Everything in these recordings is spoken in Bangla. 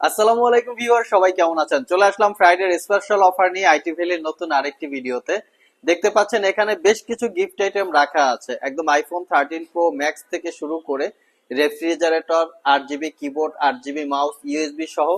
আসসালামু আলাইকুম ভিউয়ার সবাই কেমন আছেন? চলে আসলাম ফ্রাইডের স্পেশাল অফার নিয়ে আইটি ভ্যালির নতুন আরেকটি ভিডিওতে। দেখতে পাচ্ছেন, এখানে বেশ কিছু গিফট আইটেম রাখা আছে। একদম আইফোন থার্টিন প্রো ম্যাক্স থেকে শুরু করে রেফ্রিজারেটর আট জিবি কিবোর্ড আট জিবি মাউস ইউএসবি সহ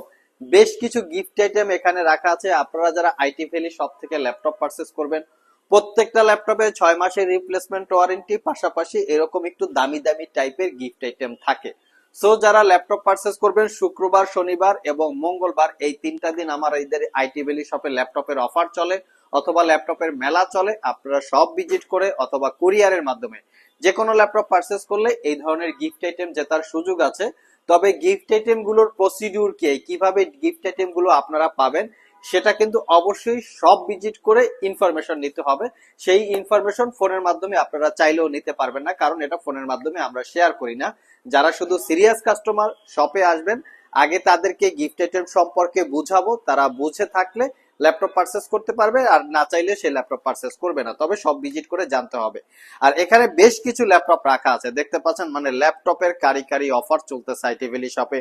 বেশ কিছু গিফট আইটেম এখানে রাখা আছে। আপনারা যারা আইটি ভ্যালি সব থেকে ল্যাপটপ পারচেস করবেন, প্রত্যেকটা ল্যাপটপে ছয় মাসের রিপ্লেসমেন্ট ওয়ারেন্টি পাশাপাশি এরকম একটু দামি দামি টাইপের গিফট আইটেম থাকে। সো যারা ল্যাপটপ পারচেস করবেন, শুক্রবার, শনিবার এবং মঙ্গলবার, এই তিনটা দিন আমার এদের আইটি ভ্যালি শপে ল্যাপটপের অফার চলে অথবা ল্যাপটপের মেলা চলে, আপনারা সব ভিজিট করে অথবা কুরিয়ারের মাধ্যমে যে কোনো ল্যাপটপ পারচেস করলে এই ধরনের গিফট আইটেম জেতার সুযোগ আছে। তবে গিফট আইটেমগুলোর প্রসিডিউর কি? কীভাবে গিফট আইটেমগুলো আপনারা পাবেন? সেটা কিন্তু অবশ্যই সব ভিজিট করে ইনফরমেশন নিতে হবে। সেই ইনফরমেশন ফোনের মাধ্যমে আপনারা চাইলেও নিতে পারবেন না, কারণ এটা ফোনের মাধ্যমে আমরা শেয়ার করি না। যারা শুধু সিরিয়াস কাস্টমার শপে আসবেন, আগে তাদেরকে গিফট আইটেম সম্পর্কে বুঝাবো, তারা বুঝে থাকলে ল্যাপটপ পারচেস করতে পারবে, আর না চাইলে সে ল্যাপটপ পারচেস করবে না। তবে সব ভিজিট করে জানতে হবে। আর এখানে বেশ কিছু ল্যাপটপ রাখা আছে। দেখতে পাচ্ছেন মানে ল্যাপটপের কারি কারি অফার চলতেছে আইটিভেলি শপে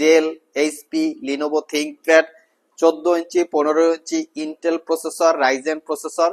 ডেল এইচপি লিনোভো থিঙ্কপ্যাড চোদ্দ ইঞ্চি, পনেরো inch Intel processor Ryzen processor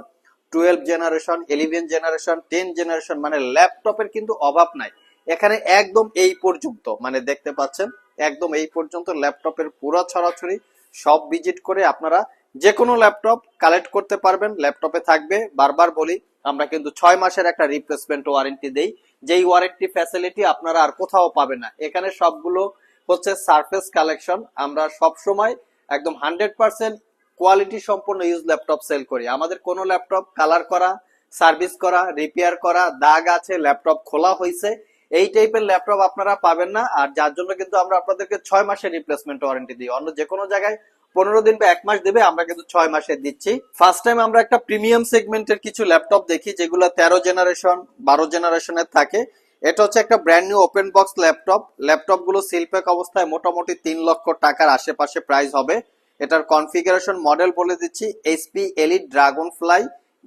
twelve generation eleven generation ten generation মানে ল্যাপটপের কিন্তু অভাব নাই। এখানে একদম এই পর্যন্ত মানে দেখতে পাচ্ছেন, একদম এই পর্যন্ত ল্যাপটপের পুরো ছড়াছড়ি, সব ভিজিট করে আপনারা যে কোনো ল্যাপটপ কালেক্ট করতে পারবেন ল্যাপটপে থাকবে। বারবার বলি, আমরা কিন্তু ছয় মাসের একটা রিপ্লেসমেন্ট ওয়ারেন্টি দেই, যেই ওয়ারেন্টি ফ্যাসিলিটি আপনারা আর কোথাও পাবে না। এখানে সবগুলো হচ্ছে সারফেস কালেকশন আমরা সব সময় একদম হান্ড্রেড পার্সেন্ট কোয়ালিটি সম্পন্ন ইউজ ল্যাপটপ সেল করি। আমাদের কোনো ল্যাপটপ কালার করা সার্ভিস করা রিপেয়ার করা, দাগ আছে ল্যাপটপ খোলা হয়েছে এই টাইপের ল্যাপটপ আপনারা পাবেন না। আর যার জন্য কিন্তু আমরা আপনাদেরকে ছয় মাসের রিপ্লেসমেন্ট ওয়ারেন্টি দিই। অন্য যে কোনো জায়গায় পনেরো দিন বা এক মাস দেবে, আমরা কিন্তু ছয় মাসের দিচ্ছি। ফার্স্ট টাইম আমরা একটা প্রিমিয়াম সেগমেন্টের কিছু ল্যাপটপ দেখি, যেগুলো তেরো জেনারেশন বারো জেনারেশনের থাকে। এটা হচ্ছে একটা brand new open box laptop ল্যাপটপগুলো সিলপ্যাক অবস্থায় মোটামুটি তিন লক্ষ টাকার আশেপাশে প্রাইস হবে। এটার কনফিগারেশন মডেল বলে দিচ্ছি HP Elite Dragonfly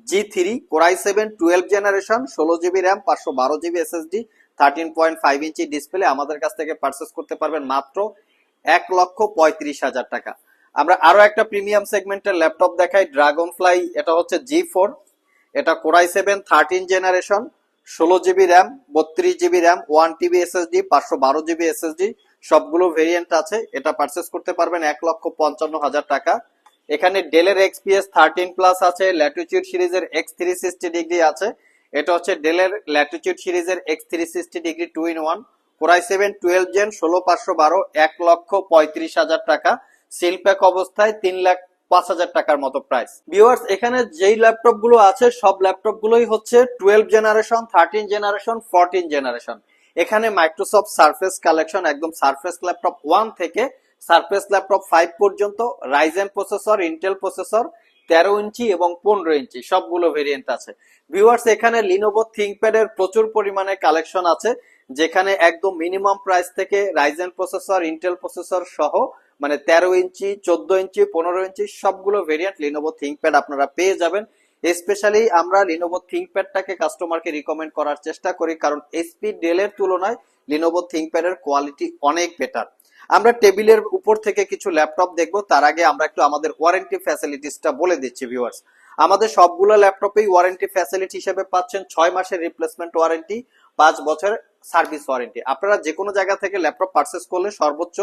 G three core i seven twelve generation ষোলো জিবি র্যাম পাঁচশো বারো GB SSD thirteen point five inch display আমাদের কাছ থেকে পারচেস করতে পারবেন মাত্র এক লক্ষ পঁয়ত্রিশ হাজার টাকা। আমরা আরও একটা প্রিমিয়াম সেগমেন্টের ল্যাপটপ দেখাই ড্রাগন ফ্লাই এটা হচ্ছে জি ফোর এটা core i seven thirteen generation ষোলো জিবি র্যাম, বত্রিশ GB RAM, one TB SSD, পাঁচশো বারো জিবি এসএসডি, সবগুলো ভেরিয়েন্ট আছে। এটা পারচেস করতে পারবেন এক লক্ষ পঞ্চান্ন হাজার টাকা। এখানে ডেলের এক্সপিএস থার্টিন প্লাস আছে ল্যাটিচিউড সিরিজের এক্স থ্রি সিক্সটি ডিগ্রি আছে। এটা হচ্ছে ডেলের ল্যাটিচিউড সিরিজের X three sixty degree two in one core i seven twelve gen ষোলো পাঁচশো বারো, এক লক্ষ পঁয়ত্রিশ হাজার টাকা। সিল প্যাক অবস্থায় তিন লাখ পাঁচ হাজার টাকার মতো প্রাইস ভিউয়ার্স এখানে যেই ল্যাপটপগুলো আছে, সব ল্যাপটপ গুলোই হচ্ছে twelve generation thirteen generation fourteen generation এখানে মাইক্রোসফট সারফেস কালেকশন একদম সারফেস ল্যাপটপ ওয়ান থেকে সারফেস ল্যাপটপ ফাইভ পর্যন্ত রাইজেন প্রসেসর ইন্টেল প্রসেসর তেরো ইঞ্চি এবং পনেরো ইঞ্চি, সবগুলো ভেরিয়েন্ট আছে। ভিউয়ার্স এখানে লিনোভো থিঙ্কপ্যাড এর প্রচুর পরিমাণে কালেকশন আছে, যেখানে একদম মিনিমাম প্রাইস থেকে রাইজেন প্রসেসর ইন্টেল প্রসেসর সহ মানে তেরো ইঞ্চি, চোদ্দ ইঞ্চি, পনেরো ইঞ্চি, সবগুলো ভেরিয়েন্ট লিনোভো থিঙ্কপ্যাড আপনারা পেয়ে যাবেন। স্পেশালি আমরা লিনোভো থিঙ্কপ্যাডটাকে কাস্টমারকে রিকমেন্ড করার চেষ্টা করি, কারণ এসপি ডেলের তুলনায় লিনোভো থিঙ্কপ্যাডের কোয়ালিটি অনেক বেটার আমরা টেবিলের উপর থেকে কিছু ল্যাপটপ দেখব, তার আগে আমরা একটু আমাদের ওয়ারেন্টি ফ্যাসিলিটিসটা বলে দিচ্ছি ভিউয়ার্স আমাদের সবগুলো ল্যাপটপেই ওয়ারেন্টি ফ্যাসিলিটি হিসেবে পাচ্ছেন ছয় মাসের রিপ্লেসমেন্ট ওয়ারেন্টি পাঁচ বছর সার্ভিস ওয়ারেন্টি আপনারা যে কোনো জায়গা থেকে ল্যাপটপ পারচেস করলে সর্বোচ্চ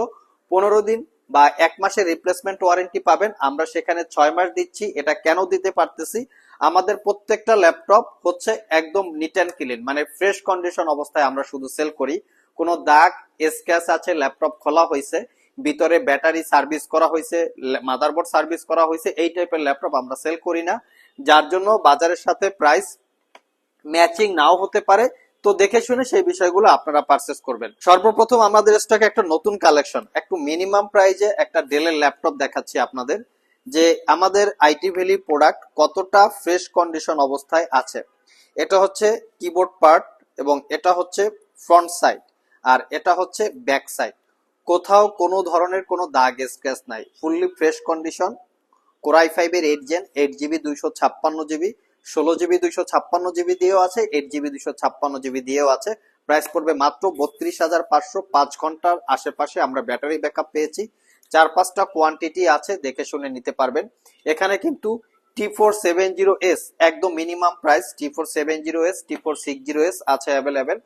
পনেরো দিন বা এক মাসের রিপ্লেসমেন্ট ওয়ারেন্টি পাবেন, আমরা সেখানে ছয় মাস দিচ্ছি, এটা কেন দিতে পারতেছি? আমাদের প্রত্যেকটা ল্যাপটপ হচ্ছে একদম নিট অ্যান্ড ক্লিন মানে ফ্রেশ কন্ডিশন অবস্থায় আমরা শুধু সেল করি। কোনো দাগ স্ক্যাচ আছে ল্যাপটপ খোলা হয়েছে, ভিতরে ব্যাটারি সার্ভিস করা হয়েছে মাদারবোর্ড সার্ভিস করা হয়েছে, এই টাইপের ল্যাপটপ আমরা সেল করি না। যার জন্য বাজারের সাথে প্রাইস ম্যাচিং নাও হতে পারে তো দেখে শুনে সেই বিষয়গুলো আপনারা পারচেস করবেন। সর্বপ্রথম আমাদের স্টকে একটা নতুন কালেকশন একটু মিনিমাম প্রাইজে একটা ডেলের ল্যাপটপ দেখাচ্ছি আপনাদের, যে আমাদের আইটি ভ্যালি প্রোডাক্ট কতটা ফ্রেশ কন্ডিশন অবস্থায় আছে। এটা হচ্ছে কিবোর্ড পার্ট এবং এটা হচ্ছে ফ্রন্ট সাইড আর এটা হচ্ছে ব্যাক সাইড কোথাও কোনো ধরনের কোনো দাগ স্ক্র্যাচ নাই fully fresh condition core i ফাইভের এইট জেন এইট জিবি দুইশো ছাপ্পান্ন জিবি ষোলো জিবি দুইশো ছাপ্পান্ন জিবি দিয়েও আছে এইট জিবি দুইশো ছাপ্পান্ন জিবি দিয়েও আছে। প্রাইস পড়বে মাত্র বত্রিশ হাজার পাঁচশো পাঁচ ঘণ্টার আশেপাশে আমরা ব্যাটারি ব্যাকআপ পেয়েছি। চার পাঁচটা কোয়ান্টিটি আছে, দেখে শুনে নিতে পারবেন। এখানে কিন্তু T four seven zero S একদম minimum price T four seven zero S T four six zero S আছে অ্যাভেলেবেল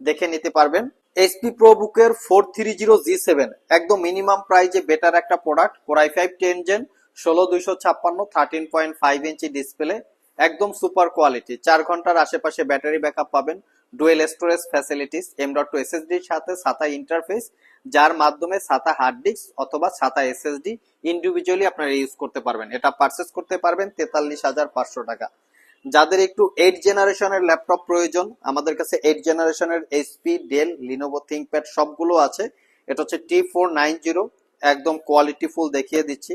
দেখে নিতে পারবেন। এইচপি প্রো বুকের four three zero G seven একদম মিনিমাম প্রাইজে বেটার একটা product core i five ten gen ষোলো, দুইশো ছাপ্পান্ন thirteen point five inch display একদম সুপার কোয়ালিটি। চার ঘণ্টার আশেপাশে ব্যাটারি ব্যাকআপ পাবেন, dual storage facilities M dot two এসএসডির সাথে সাতা ইন্টারফেস যার মাধ্যমে সাতা হার্ড ডিস্ক অথবা সাতা এসএসডি ইন্ডিভিজুয়ালি আপনারা ইউজ করতে পারবেন। এটা পারচেস করতে পারবেন তেতাল্লিশ হাজার পাঁচশো টাকা। যাদের একটু এইট জেনারেশনের ল্যাপটপ প্রয়োজন, আমাদের কাছে এইট জেনারেশনের এইচপি ডেল লিনোভো থিঙ্কপ্যাড সবগুলো আছে। এটা হচ্ছে টি ফোর নাইন জিরো একদম কোয়ালিটি ফুল দেখিয়ে দিচ্ছি।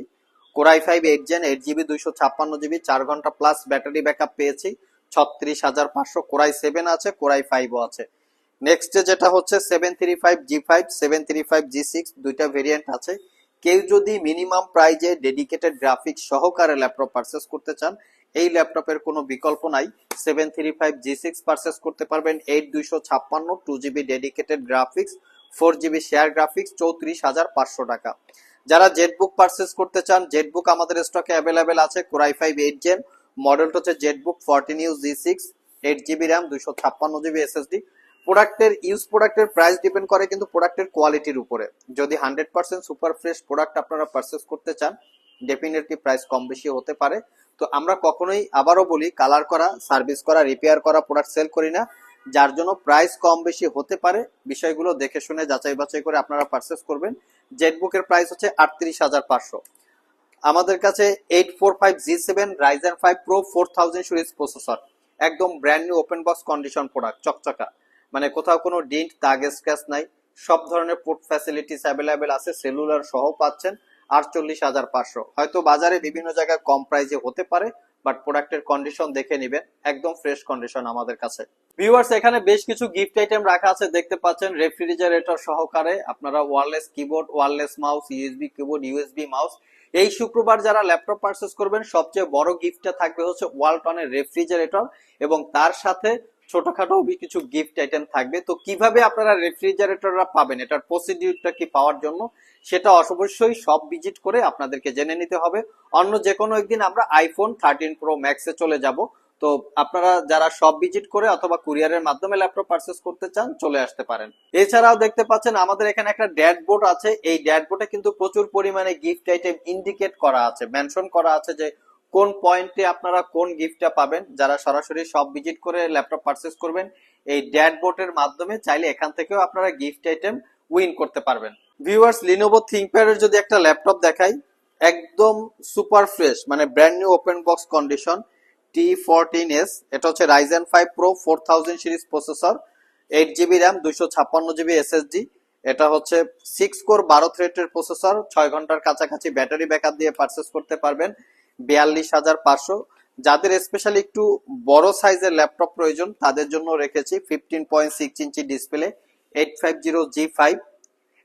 Core i five eight gen eight GB দুইশো ছাপ্পান্ন জিবি চার ঘণ্টা প্লাস ব্যাটারি ব্যাকআপ পেয়েছি। ছত্রিশ হাজার পাঁচশো কোরাই সেভেন আছে, কোরাই ফাইভও আছে। নেক্সট যেটা হচ্ছে seven three five G five seven three five G six দুইটা ভেরিয়েন্ট আছে। কেউ যদি মিনিমাম প্রাইজে ডেডিকেটেড গ্রাফিক্স সহকারে ল্যাপটপ পারচেস করতে চান, এই ল্যাপটপের কোনো বিকল্প নাই। Seven three five G six purchase করতে পারবেন এইট দুইশো ছাপ্পান্ন two GB dedicated graphics four GB share graphics চৌত্রিশ হাজার পাঁচশো টাকা। যারা জেটবুক পারচেস করতে চান জেটবুক আমাদের স্টকে অ্যাভেলেবেল আছে কোরাই ফাইভ এইট জেন মডেলটা হচ্ছে ZenBook fourteen U G six eight GB RAM দুইশো ছাপ্পান্ন জিবি এসএসডি প্রোডাক্টের ইউজ প্রোডাক্টের প্রাইস ডিপেন্ড করে কিন্তু প্রোডাক্টের কোয়ালিটির উপরে। যদি hundred percent super fresh product আপনারা পারচেস করতে চান ডেফিনেটলি প্রাইস কম বেশি হতে পারে। তো আমরা কখনোই আবারও বলি কালার করা সার্ভিস করা রিপেয়ার করা প্রোডাক্ট সেল করি না। যার জন্য প্রাইস কম বেশি হতে পারে, বিষয়গুলো দেখে শুনে যাচাই বাছাই করে আপনারা পারচেস করবেন। জেটবুকের প্রাইস হচ্ছে আটত্রিশ হাজার পাঁচশো। আমাদের কাছে eight four five G seven Ryzen five pro four thousand series processor একদম brand new open box condition product চকচকা। মানে কোথাও কোনো ডিন্ট দাগ স্ক্র্যাচ নাই। সব ধরনের পোর্ট ফ্যাসিলিটিস অ্যাভেলেবেল আছে সেলুলার সহ পাচ্ছেন আটচল্লিশ হাজার পাঁচশো। হয়তো বাজারে বিভিন্ন জায়গায় কম প্রাইসে হতে পারে বাট প্রোডাক্টের কন্ডিশন দেখে নেবেন। একদম ফ্রেশ কন্ডিশন আমাদের কাছে। ভিউয়ার্স এখানে বেশ কিছু গিফট আইটেম রাখা আছে। দেখতে পাচ্ছেন রেফ্রিজারেটর সহকারে আপনারা wireless keyboard wireless mouse USB keyboard USB mouse এই শুক্রবার যারা ল্যাপটপ পারচেস করবেন, সবচেয়ে বড় গিফটটা থাকবে হচ্ছে ওয়ালটনের রেফ্রিজারেটর এবং তার সাথে ছোটখাটো কিছু গিফট আইটেম থাকবে। তো কীভাবে আপনারা রেফ্রিজারেটররা পাবেন? এটার প্রসিডিউরটা কি পাওয়ার জন্য? সেটা অবশ্যই সব ভিজিট করে আপনাদেরকে জেনে নিতে হবে। অন্য যে কোনো একদিন আমরা আইফোন থার্টিন প্রো ম্যাক্সে চলে যাব। তো আপনারা যারা সব ভিজিট করে অথবা কুরিয়ারের মাধ্যমে ল্যাপটপ পারচেস করতে চান, চলে আসতে পারেন। এছাড়াও দেখতে পাচ্ছেন, আমাদের এখানে একটা ড্যাশবোর্ড আছে। এই ড্যাশবোর্ডে কিন্তু প্রচুর পরিমাণে গিফট আইটেম ইন্ডিকেট করা আছে মেনশন করা আছে যে কোন পয়েন্টে আপনারা কোন গিফটটা পাবেন। যারা সরাসরি সব ভিজিট করে ল্যাপটপ পারচেস করবেন, এই ড্যাশবোর্ডের মাধ্যমে চাইলে এখান থেকেও আপনারা গিফট আইটেম উইন করতে পারবেন। ভিউয়ার্স লিনোভো থিঙ্কপ্যাডের যদি একটা ল্যাপটপ দেখাই, একদম সুপার ফ্রেশ মানে brand new open box condition T fourteen S এটা হচ্ছে Ryzen five pro four thousand series processor eight GB RAM দুইশো ছাপ্পান্ন জিবি এটা হচ্ছে সিক্স কোর বারো থ্রেডের প্রসেসর ছয় ঘণ্টার কাছাকাছি ব্যাটারি ব্যাকআপ দিয়ে পারচেস করতে পারবেন, বিয়াল্লিশ হাজার পাঁচশো। যাদের স্পেশালি একটু বড় সাইজের ল্যাপটপ প্রয়োজন, তাদের জন্য রেখেছি fifteen point six inch display eight five zero G five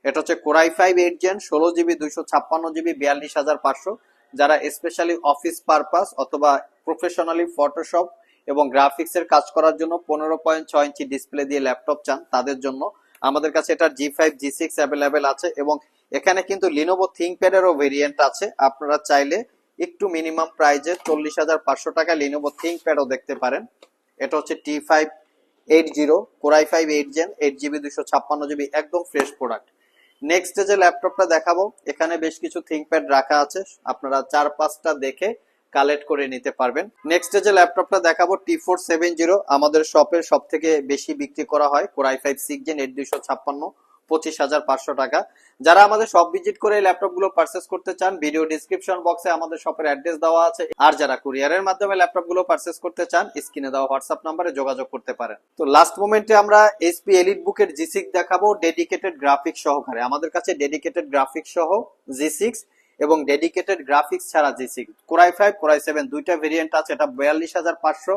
এটা হচ্ছে core i five eight gen ষোলো জিবি দুইশো ছাপ্পান্ন জিবি বিয়াল্লিশ হাজার পাঁচশো। যারা স্পেশালি অফিস পারপাস অথবা প্রফেশনালি ফটোশপ এবং গ্রাফিক্স এর কাজ করার জন্য পনেরো পয়েন্ট ছয় ইঞ্চি ডিসপ্লে দিয়ে ল্যাপটপ চান, তাদের জন্য আমাদের কাছে এটা G five G six available আছে এবং এখানে কিন্তু লিনোভো থিঙ্কপ্যাডেরও ভেরিয়েন্ট আছে। আপনারা চাইলে একটু মিনিমাম প্রাইজে চল্লিশ হাজার পাঁচশো টাকা লিনোভো থিঙ্কপ্যাডও দেখতে পারেন। এটা হচ্ছে T five eight zero core i five eight gen eight GB দুশো ছাপ্পান্ন জিবি একদম ফ্রেশ প্রোডাক্ট নেক্সট যে ল্যাপটপটা দেখাবো, এখানে বেশ কিছু থিঙ্কপ্যাড রাখা আছে, আপনারা চার পাঁচটা দেখে কালেক্ট করে নিতে পারবেন। নেক্সট যে ল্যাপটপটা দেখাবো টি ফোর সেভেন জিরো আমাদের শপের সব থেকে বেশি বিক্রি করা হয় core i five six gen eight দুইশো ছাপ্পান্ন পঁচিশ হাজার পাঁচশো টাকা। যারা আমাদের সব ভিজিট করে ল্যাপটপগুলো পারচেস করতে চান ভিডিও ডিসক্রিপশন বক্সে আমাদের শপের অ্যাড্রেস দেওয়া আছে। আর যারা কুরিয়ারের মাধ্যমে ল্যাপটপগুলো পারচেস করতে চান স্ক্রিনে দেওয়া হোয়াটসঅ্যাপ নাম্বারে যোগাযোগ করতে পারেন। তো লাস্ট মোমেন্টে আমরা এসপি এলিট বুকের জি সিক্স দেখাবো ডেডিকেটেড গ্রাফিক্স সহকারে। আমাদের কাছে ডেডিকেটেড গ্রাফিক্স সহ জি সিক্স এবং ডেডিকেটেড গ্রাফিক্স ছাড়া G six core i five core i seven দুইটা ভেরিয়েন্ট আছে, এটা বিয়াল্লিশ হাজার পাঁচশো।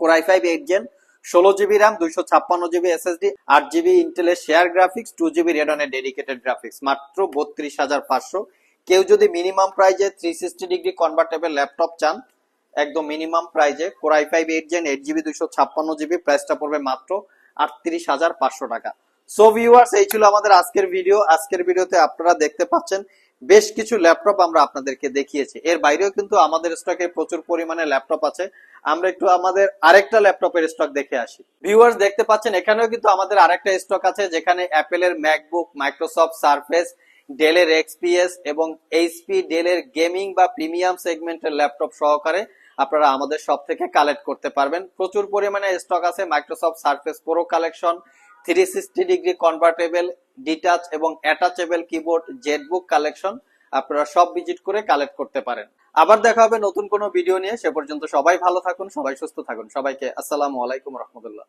Core i five eight gen ষোলো জিবি র্যাম দুইশো ছাপ্পান্ন জিবি এসএসডি আট জিবি ইন্টেলের শেয়ার গ্রাফিক্স টু জিবি রেডনের ডেডিকেটেড গ্রাফিক্স মাত্র বত্রিশ হাজার পাঁচশো। কেউ যদি মিনিমাম প্রাইজে three sixty degree convertible laptop চান, একদম মিনিমাম প্রাইজে core i five eight gen eight GB, দুইশো ছাপ্পান্ন জিবি প্রাইসটা পড়বে মাত্র আটত্রিশ হাজার পাঁচশো টাকা। সো ভিউয়ার্স এই ছিল আমাদের আজকের ভিডিও আজকের ভিডিওতে আপনারা দেখতে পাচ্ছেন, বেশ কিছু ল্যাপটপ আমরা আপনাদেরকে দেখিয়েছি। এর বাইরেও কিন্তু আমাদের স্টকে প্রচুর পরিমাণে ল্যাপটপ আছে। আমরা একটু আমাদের আরেকটা ল্যাপটপের স্টক দেখে আসি। ভিউয়ার্স দেখতে পাচ্ছেন, এখানেও কিন্তু আমাদের আরেকটা স্টক আছে, যেখানে অ্যাপেলের ম্যাকবুক মাইক্রোসফট সারফেস ডেলের এক্সপিএস এবং এইচপি ডেলের গেমিং বা প্রিমিয়াম সেগমেন্টের ল্যাপটপ সহকারে আপনারা আমাদের সব থেকে কালেক্ট করতে পারবেন। প্রচুর পরিমাণে স্টক আছে Microsoft Surface Pro collection three sixty degree convertible detach এবং অ্যাটাচেবল কিবোর্ড জেটবুক কালেকশন আপনারা সব ভিজিট করে কালেক্ট করতে পারেন। আবার দেখা হবে নতুন কোনো ভিডিও নিয়ে। সে পর্যন্ত সবাই ভালো থাকুন, সবাই সুস্থ থাকুন। সবাইকে আসসালামু আলাইকুম রহমতুল্লাহ।